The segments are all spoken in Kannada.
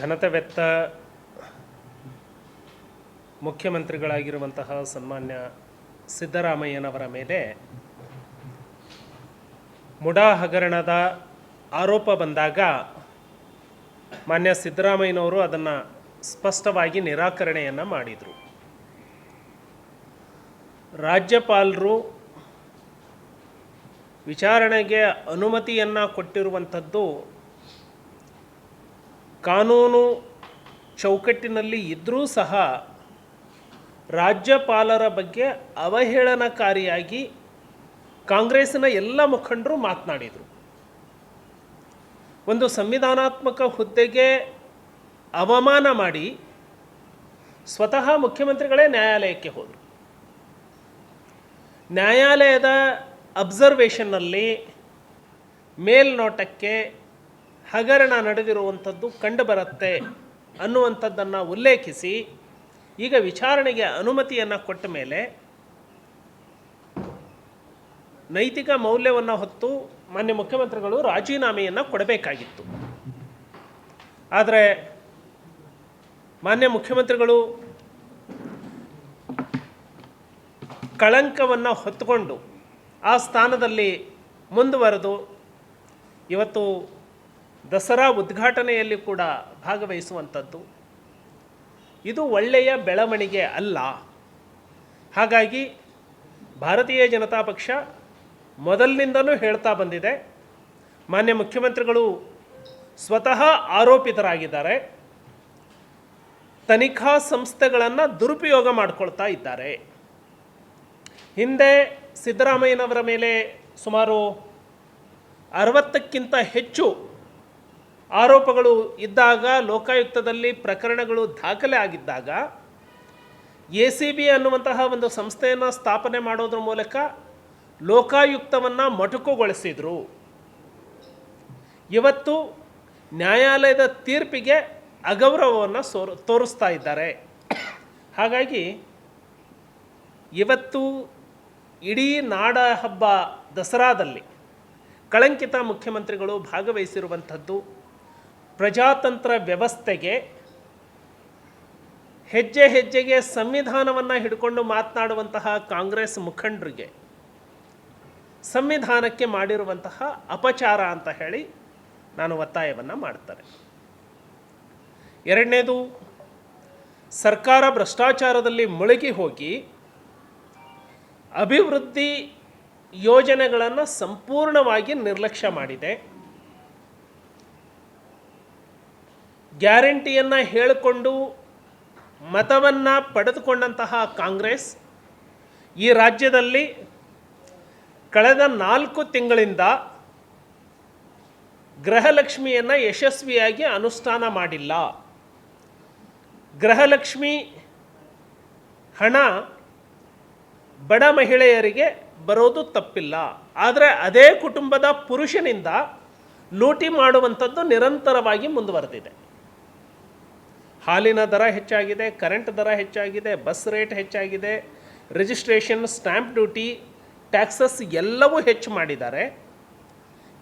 ಘನತೆವೆತ್ತ ಮುಖ್ಯಮಂತ್ರಿಗಳಾಗಿರುವಂತಹ ಸನ್ಮಾನ್ಯ ಸಿದ್ದರಾಮಯ್ಯನವರ ಮೇಲೆ ಮುಡಾ ಹಗರಣದ ಆರೋಪ ಬಂದಾಗ ಮಾನ್ಯ ಸಿದ್ದರಾಮಯ್ಯನವರು ಅದನ್ನು ಸ್ಪಷ್ಟವಾಗಿ ನಿರಾಕರಣೆಯನ್ನು ಮಾಡಿದರು. ರಾಜ್ಯಪಾಲರು ವಿಚಾರಣೆಗೆ ಅನುಮತಿಯನ್ನು ಕೊಟ್ಟಿರುವಂಥದ್ದು ಕಾನೂನು ಚೌಕಟ್ಟಿನಲ್ಲಿ ಇದ್ದರೂ ಸಹ ರಾಜ್ಯಪಾಲರ ಬಗ್ಗೆ ಅವಹೇಳನಕಾರಿಯಾಗಿ ಕಾಂಗ್ರೆಸ್ಸಿನ ಎಲ್ಲ ಮುಖಂಡರು ಮಾತನಾಡಿದರು. ಒಂದು ಸಂವಿಧಾನಾತ್ಮಕ ಹುದ್ದೆಗೆ ಅವಮಾನ ಮಾಡಿ ಸ್ವತಃ ಮುಖ್ಯಮಂತ್ರಿಗಳೇ ನ್ಯಾಯಾಲಯಕ್ಕೆ ಹೋದರು. ನ್ಯಾಯಾಲಯದ ಅಬ್ಸರ್ವೇಷನ್ನಲ್ಲಿ ಮೇಲ್ನೋಟಕ್ಕೆ ಹಗರಣ ನಡೆದಿರುವಂಥದ್ದು ಕಂಡುಬರುತ್ತೆ ಅನ್ನುವಂಥದ್ದನ್ನು ಉಲ್ಲೇಖಿಸಿ, ಈಗ ವಿಚಾರಣೆಗೆ ಅನುಮತಿಯನ್ನು ಕೊಟ್ಟ ಮೇಲೆ ನೈತಿಕ ಮೌಲ್ಯವನ್ನು ಹೊತ್ತು ಮಾನ್ಯ ಮುಖ್ಯಮಂತ್ರಿಗಳು ರಾಜೀನಾಮೆಯನ್ನು ಕೊಡಬೇಕಾಗಿತ್ತು. ಆದರೆ ಮಾನ್ಯ ಮುಖ್ಯಮಂತ್ರಿಗಳು ಕಳಂಕವನ್ನು ಹೊತ್ತುಕೊಂಡು ಆ ಸ್ಥಾನದಲ್ಲಿ ಮುಂದುವರೆದು ಇವತ್ತು ದಸರಾ ಉದ್ಘಾಟನೆಯಲ್ಲಿ ಕೂಡ ಭಾಗವಹಿಸುವಂಥದ್ದು. ಇದು ಒಳ್ಳೆಯ ಬೆಳವಣಿಗೆ ಅಲ್ಲ. ಹಾಗಾಗಿ ಭಾರತೀಯ ಜನತಾ ಪಕ್ಷ ಮೊದಲಿನಿಂದಲೂ ಹೇಳ್ತಾ ಬಂದಿದೆ. ಮಾನ್ಯ ಮುಖ್ಯಮಂತ್ರಿಗಳು ಸ್ವತಃ ಆರೋಪಿತರಾಗಿದ್ದಾರೆ. ತನಿಖಾ ಸಂಸ್ಥೆಗಳನ್ನು ದುರುಪಯೋಗ ಮಾಡಿಕೊಳ್ತಾ ಇದ್ದಾರೆ. ಹಿಂದೆ ಸಿದ್ದರಾಮಯ್ಯನವರ ಮೇಲೆ ಸುಮಾರು ಅರವತ್ತಕ್ಕಿಂತ ಹೆಚ್ಚು ಆರೋಪಗಳು ಇದ್ದಾಗ ಲೋಕಾಯುಕ್ತದಲ್ಲಿ ಪ್ರಕರಣಗಳು ದಾಖಲೆ ಆಗಿದ್ದಾಗ ಎ ಸಿ ಬಿ ಅನ್ನುವಂತಹ ಒಂದು ಸಂಸ್ಥೆಯನ್ನು ಸ್ಥಾಪನೆ ಮಾಡೋದ್ರ ಮೂಲಕ ಲೋಕಾಯುಕ್ತವನ್ನು ಮೊಟಕುಗೊಳಿಸಿದರು. ಇವತ್ತು ನ್ಯಾಯಾಲಯದ ತೀರ್ಪಿಗೆ ಅಗೌರವವನ್ನು ಸೋರು, ತೋರಿಸ್ತಾ ಇದ್ದಾರೆ. ಹಾಗಾಗಿ ಇವತ್ತು ಇಡೀ ನಾಡ ಹಬ್ಬ ದಸರಾದಲ್ಲಿ ಕಳಂಕಿತ ಮುಖ್ಯಮಂತ್ರಿಗಳು ಭಾಗವಹಿಸಿರುವಂಥದ್ದು ಪ್ರಜಾತಂತ್ರ ವ್ಯವಸ್ಥೆಗೆ ಹೆಜ್ಜೆ ಹೆಜ್ಜೆಗೆ ಸಂವಿಧಾನವನ್ನು ಹಿಡ್ಕೊಂಡು ಮಾತನಾಡುವಂತಹ ಕಾಂಗ್ರೆಸ್ ಮುಖಂಡರಿಗೆ ಸಂವಿಧಾನಕ್ಕೆ ಮಾಡಿರುವಂತಹ ಅಪಚಾರ ಅಂತ ಹೇಳಿ ನಾನು ಒತ್ತಾಯವನ್ನು ಮಾಡ್ತಾರೆ ಎರಡನೇದು, ಸರ್ಕಾರ ಭ್ರಷ್ಟಾಚಾರದಲ್ಲಿ ಮುಳುಗಿ ಹೋಗಿ ಅಭಿವೃದ್ಧಿ ಯೋಜನೆಗಳನ್ನು ಸಂಪೂರ್ಣವಾಗಿ ನಿರ್ಲಕ್ಷ್ಯ ಮಾಡಿದೆ. ಗ್ಯಾರಂಟಿಯನ್ನು ಹೇಳಿಕೊಂಡು ಮತವನ್ನು ಪಡೆದುಕೊಂಡಂತಹ ಕಾಂಗ್ರೆಸ್ ಈ ರಾಜ್ಯದಲ್ಲಿ ಕಳೆದ ನಾಲ್ಕು ತಿಂಗಳಿಂದ ಗೃಹಲಕ್ಷ್ಮಿಯನ್ನು ಯಶಸ್ವಿಯಾಗಿ ಅನುಷ್ಠಾನ ಮಾಡಿಲ್ಲ. ಗೃಹಲಕ್ಷ್ಮಿ ಹಣ ಬಡ ಮಹಿಳೆಯರಿಗೆ ಬರೋದು ತಪ್ಪಿಲ್ಲ. ಆದರೆ ಅದೇ ಕುಟುಂಬದ ಪುರುಷನಿಂದ ಲೂಟಿ ಮಾಡುವಂಥದ್ದು ನಿರಂತರವಾಗಿ ಮುಂದುವರೆದಿದೆ. ಹಾಲಿನ ದರ ಹೆಚ್ಚಾಗಿದೆ ಕರೆಂಟ್ ದರ ಹೆಚ್ಚಾಗಿದೆ ಬಸ್ ರೇಟ್ ಹೆಚ್ಚಾಗಿದೆ ರಿಜಿಸ್ಟ್ರೇಷನ್ ಸ್ಟ್ಯಾಂಪ್ ಡ್ಯೂಟಿ ಟ್ಯಾಕ್ಸಸ್ ಎಲ್ಲವೂ ಹೆಚ್ಚು ಮಾಡಿದ್ದಾರೆ.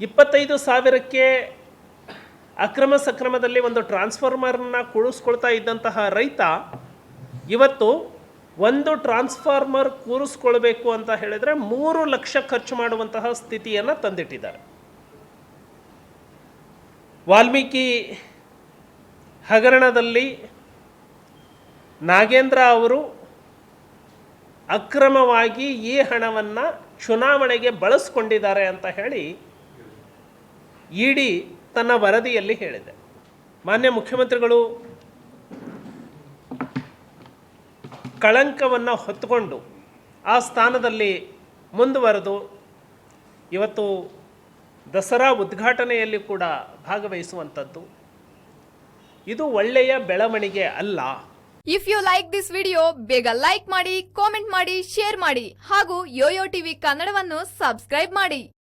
ಇಪ್ಪತ್ತೈದು ಸಾವಿರಕ್ಕೆ ಅಕ್ರಮ ಸಕ್ರಮದಲ್ಲಿ ಒಂದು ಟ್ರಾನ್ಸ್ಫಾರ್ಮರ್ನ ಕೂಡಿಸ್ಕೊಳ್ತಾ ಇದ್ದಂತಹ ರೈತ ಇವತ್ತು ಒಂದು ಟ್ರಾನ್ಸ್ಫಾರ್ಮರ್ ಕೂರಿಸ್ಕೊಳ್ಬೇಕು ಅಂತ ಹೇಳಿದರೆ ಮೂರು ಲಕ್ಷ ಖರ್ಚು ಮಾಡುವಂತಹ ಸ್ಥಿತಿಯನ್ನು ತಂದಿಟ್ಟಿದ್ದಾರೆ. ವಾಲ್ಮೀಕಿ ಹಗರಣದಲ್ಲಿ ನಾಗೇಂದ್ರ ಅವರು ಅಕ್ರಮವಾಗಿ ಈ ಹಣವನ್ನು ಚುನಾವಣೆಗೆ ಬಳಸ್ಕೊಂಡಿದ್ದಾರೆ ಅಂತ ಹೇಳಿ ಇಡಿ ತನ್ನ ವರದಿಯಲ್ಲಿ ಹೇಳಿದೆ. ಮಾನ್ಯ ಮುಖ್ಯಮಂತ್ರಿಗಳು, ಕಳಂಕವನ್ನು ಹೊತ್ತುಕೊಂಡು ಆ ಸ್ಥಾನದಲ್ಲಿ ಮುಂದುವರೆದು ಇವತ್ತು ದಸರಾ ಉದ್ಘಾಟನೆಯಲ್ಲಿ ಕೂಡ ಭಾಗವಹಿಸುವಂಥದ್ದು. ಇದು ಒಳ್ಳೆಯ ಬೆಳವಣಿಗೆ ಅಲ್ಲ. If you like this video ಬೇಗ ಲೈಕ್ ಮಾಡಿ ಕಾಮೆಂಟ್ ಮಾಡಿ ಶೇರ್ ಮಾಡಿ ಹಾಗೂ ಯೋಯೋ ಟಿವಿ ಕನ್ನಡವನ್ನು ಸಬ್ಸ್ಕ್ರೈಬ್ ಮಾಡಿ.